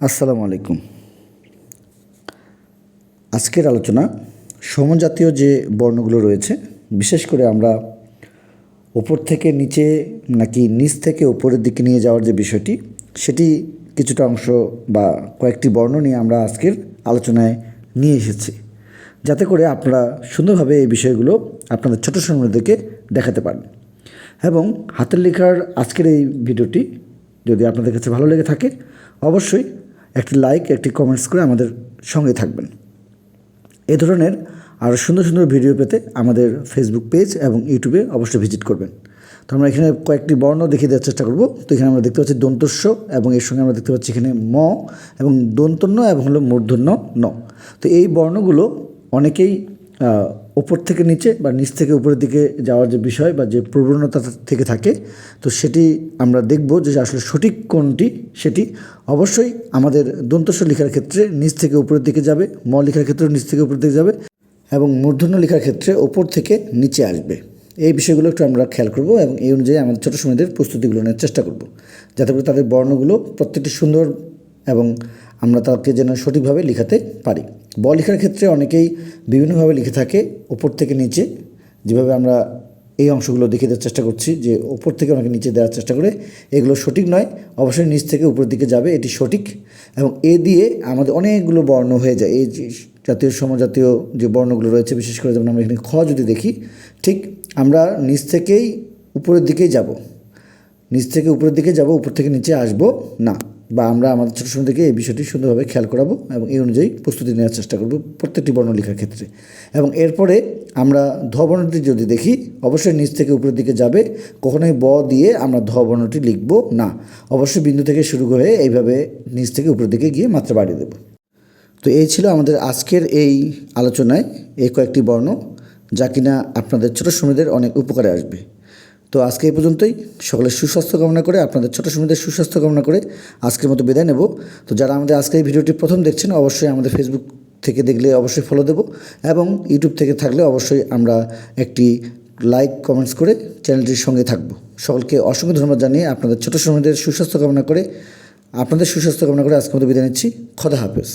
আসসালামু আলাইকুম। আজকের আলোচনা সমজাতীয় যে বর্ণগুলো রয়েছে, বিশেষ করে আমরা ওপর থেকে নিচে নাকি নিচ থেকে ওপরের দিকে নিয়ে যাওয়ার যে বিষয়টি, সেটি কিছুটা অংশ বা কয়েকটি বর্ণ নিয়ে আমরা আজকের আলোচনায় নিয়ে এসেছি। যাতে করে আপনারা সুন্দরভাবে এই বিষয়গুলো আপনাদের ছোটো সময়দেরকে দেখাতে পারেন। এবং হাতের লেখার আজকের এই ভিডিওটি যদি আপনাদের কাছে ভালো লেগে থাকে, অবশ্যই একটি লাইক একটি কমেন্টস করে আমাদের সঙ্গে থাকবেন। এ ধরনের আরও সুন্দর সুন্দর ভিডিও পেতে আমাদের ফেসবুক পেজ এবং ইউটিউবে অবশ্যই ভিজিট করবেন। তো আমরা এখানে কয়েকটি বর্ণ দেখিয়ে দেওয়ার চেষ্টা করব। তো এখানে আমরা দেখতে পাচ্ছি দন্তস্য এবং এর সঙ্গে আমরা দেখতে পাচ্ছি এখানে ম এবং দন্তন্য এবং হলো মূর্ধন্য ন। তো এই বর্ণগুলো অনেকেই ওপর থেকে নিচে বা নিচ থেকে উপরের দিকে যাওয়ার যে বিষয় বা যে প্রবণতা থেকে থাকে, তো সেটি আমরা দেখব যে আসলে সঠিক কোনটি, সেটি অবশ্যই আমাদের দন্তস্ব লেখার ক্ষেত্রে নিচ থেকে উপরের দিকে যাবে, ম লেখার ক্ষেত্রেও নিচ থেকে উপরের দিকে যাবে এবং মূর্ধন্য লেখার ক্ষেত্রে ওপর থেকে নিচে আসবে। এই বিষয়গুলো একটু আমরা খেয়াল করব এবং এই অনুযায়ী আমাদের ছোটো সময়দের প্রস্তুতিগুলো নেওয়ার চেষ্টা করব, যাতে করে তাদের বর্ণগুলো প্রত্যেকটি সুন্দর এবং আমরা তাকে যেন সঠিকভাবে লিখাতে পারি। ব লেখার ক্ষেত্রে অনেকেই বিভিন্নভাবে লিখে থাকে ওপর থেকে নিচে। যেভাবে আমরা এই অংশগুলো দেখে দেওয়ার চেষ্টা করছি যে ওপর থেকে অনেকে নিচে দেওয়ার চেষ্টা করে, এগুলো সঠিক নয়, অবশ্যই নিচ থেকে উপরের দিকে যাবে, এটি সঠিক। এবং এ দিয়ে আমাদের অনেকগুলো বর্ণ হয়ে যায়। এই জাতীয়, সমজাতীয় যে বর্ণগুলো রয়েছে, বিশেষ করে যেমন আমরা এখানে খ যদি দেখি, ঠিক আমরা নিচ থেকেই উপরের দিকেই যাব। নিচ থেকে উপরের দিকে যাব, উপর থেকে নিচে আসব? না। বা আমরা আমাদের ছোটো সময় থেকে এই বিষয়টি সুন্দরভাবে খেয়াল করাবো এবং এই অনুযায়ী প্রস্তুতি নেওয়ার চেষ্টা করব প্রত্যেকটি বর্ণ লেখার ক্ষেত্রে। এবং এরপরে আমরা ধ বর্ণটি যদি দেখি, অবশ্যই নিচ থেকে উপরের দিকে যাবে। কখনোই ব দিয়ে আমরা ধ বর্ণটি লিখব না। অবশ্যই বিন্দু থেকে শুরু করে এইভাবে নিচ থেকে উপরের দিকে গিয়ে মাত্রা বাড়িয়ে দেবো। তো এই ছিল আমাদের আজকের এই আলোচনায় এই কয়েকটি বর্ণ, যা কিনা আপনাদের ছোটো সময়দের অনেক উপকারে আসবে। তো আজকে এই পর্যন্তই। সকলের সুস্বাস্থ্য কামনা করে, আপনাদের ছোটো সময়দের সুস্বাস্থ্য কামনা করে আজকের মতো বিদায় নেব। তো যারা আমাদের আজকে এই ভিডিওটি প্রথম দেখছেন, অবশ্যই আমাদের ফেসবুক থেকে দেখলে অবশ্যই ফলো দেবো এবং ইউটিউব থেকে থাকলে অবশ্যই আমরা একটি লাইক কমেন্টস করে চ্যানেলটির সঙ্গে থাকব। সকলকে অসংখ্য ধন্যবাদ জানিয়ে আপনাদের ছোটো সময়দের সুস্বাস্থ্য কামনা করে, আপনাদের সুস্বাস্থ্য কামনা করে আজকের মতো বিদায় নিচ্ছি। খোদা হাফেজ।